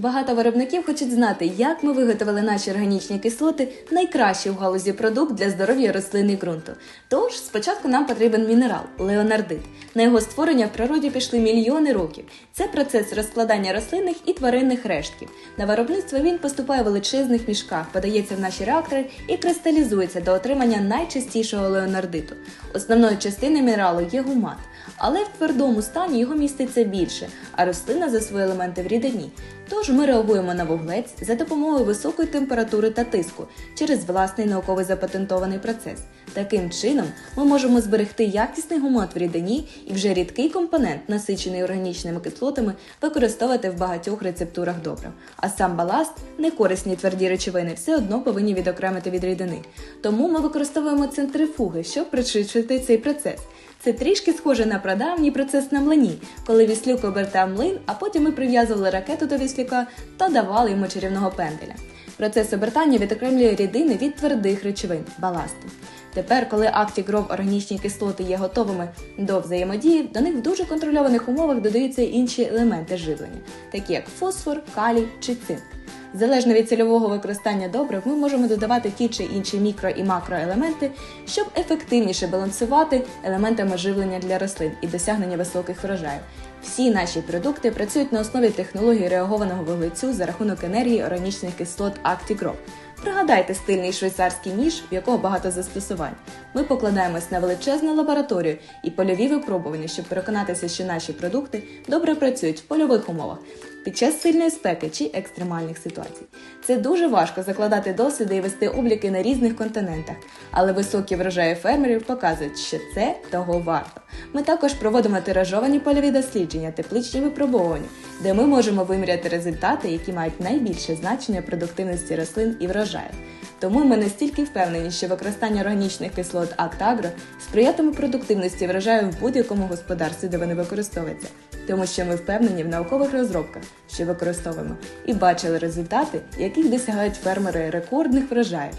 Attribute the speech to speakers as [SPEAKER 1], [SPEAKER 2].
[SPEAKER 1] Багато виробників хочуть знати, як ми виготовили наші органічні кислоти найкращий в галузі продукт для здоров'я рослин і ґрунту. Тож спочатку нам потрібен мінерал леонардит. На його створення в природі пішли мільйони років. Це процес розкладання рослинних і тваринних рештків. На виробництво він поступає в величезних мішках, подається в наші реактори і кристалізується до отримання найчастішого леонардиту. Основною частиною мінералу є гумат. Але в твердому стані його міститься більше, а рослина засвоює елементи в рідині. Тож ми реагуємо на вуглець за допомогою високої температури та тиску через власний науковий запатентований процес. Таким чином ми можемо зберегти якісний гумат в рідині і вже рідкий компонент, насичений органічними кислотами, використовувати в багатьох рецептурах добрив. А сам баласт, некорисні тверді речовини, все одно повинні відокремити від рідини. Тому ми використовуємо центрифуги, щоб пришвидшити цей процес. Це трішки схоже на прадавній процес на млині, коли віслюк обертав млин, а потім ми прив'язували ракету до віслюка та давали йому чарівного пенделя. Процес обертання відокремлює рідини від твердих речовин баласту. Тепер, коли актігров органічні кислоти є готовими до взаємодії, до них в дуже контрольованих умовах додаються інші елементи живлення, такі як фосфор, калій чи цинк. Залежно від цільового використання добрив, ми можемо додавати ті чи інші мікро і макроелементи, щоб ефективніше балансувати елементами живлення для рослин і досягнення високих врожаїв. Всі наші продукти працюють на основі технології реагованого вуглецю за рахунок енергії органічних кислот Actigrov. Пригадайте стильний швейцарський ніж, в якого багато застосувань. Ми покладаємось на величезну лабораторію і польові випробування, щоб переконатися, що наші продукти добре працюють в польових умовах під час сильної спеки чи екстремальних ситуацій. Це дуже важко закладати досвіди і вести обліки на різних континентах, але високі врожаї фермерів показують, що це того варто. Ми також проводимо тиражовані польові дослідження, тепличні випробування, де ми можемо виміряти результати, які мають найбільше значення продуктивності рослин і врожаю. Тому ми настільки впевнені, що використання органічних кислот Актагро сприятиме продуктивності врожаю в будь-якому господарстві, де вони використовуються, тому що ми впевнені в наукових розробках, що використовуємо, і бачили результати, яких досягають фермери рекордних врожаїв.